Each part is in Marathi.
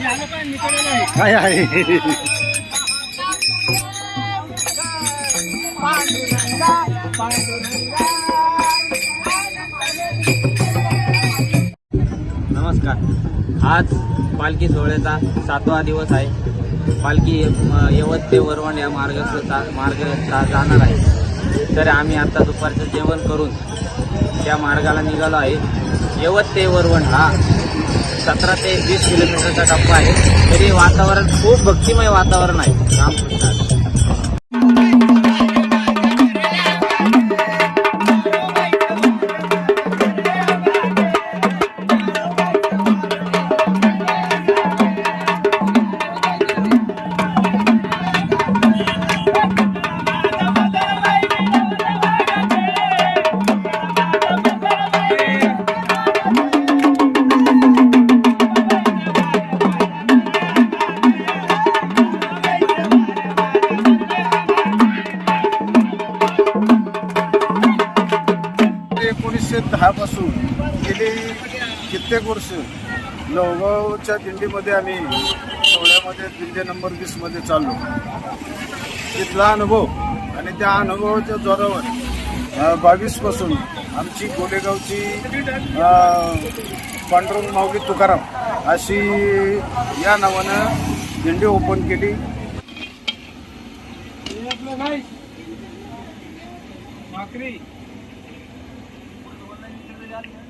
काय आहे नमस्कार. आज पालखी सोहळ्याचा सातवा दिवस आहे. पालखी यवत ते वरवण या मार्गाचा मार्ग जाणार आहे. तर आम्ही आता दुपारचं जेवण करून त्या मार्गाला निघालो आहे. यवत ते वरवण हा सतरा ते वीस किलोमीटरचा टप्पा आहे. तरी वातावरण खूप भक्तिमय वातावरण आहे. रामकृष्ण एकोणीसशे दहापासून गेली कित्येक वर्ष नवगावच्या दिंडीमध्ये आम्ही सोहळ्यामध्ये दिंडी नंबर वीसमध्ये चाललो. तिथला अनुभव आणि त्या अनुभवाच्या जोरावर बावीसपासून आमची गोडेगावची पांडुरंग माऊली तुकाराम अशी या नावानं दिंडी ओपन केली. तुका म्हणे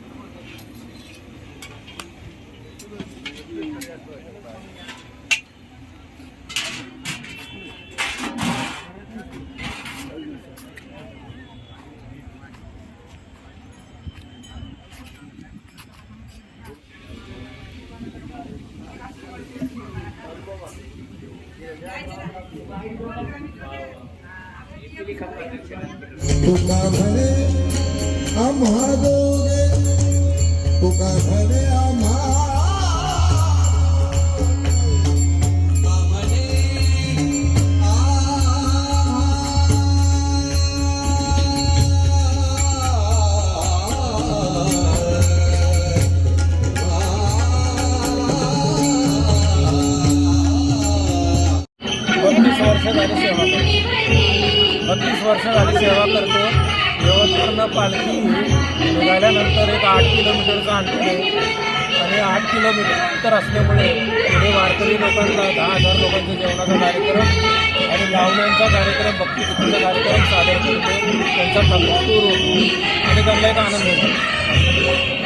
आम्हा वर्ष झाली सेवा करतो. बत्तीस वर्ष झाली सेवा करतो. यवतमाळनं पालखी निघाल्यानंतर एक आठ किलोमीटरचं अंतर आहे. आणि आठ किलोमीटर असल्यामुळे पुढे वारकरी लोकांना दहा हजार लोकांचा जेवणाचा कार्यक्रम आणि लावण्यांचा कार्यक्रम भक्तीचा कार्यक्रम सादर करतो. त्यांचा भरपूर होतो. आणि त्यांना एक आनंद होतो.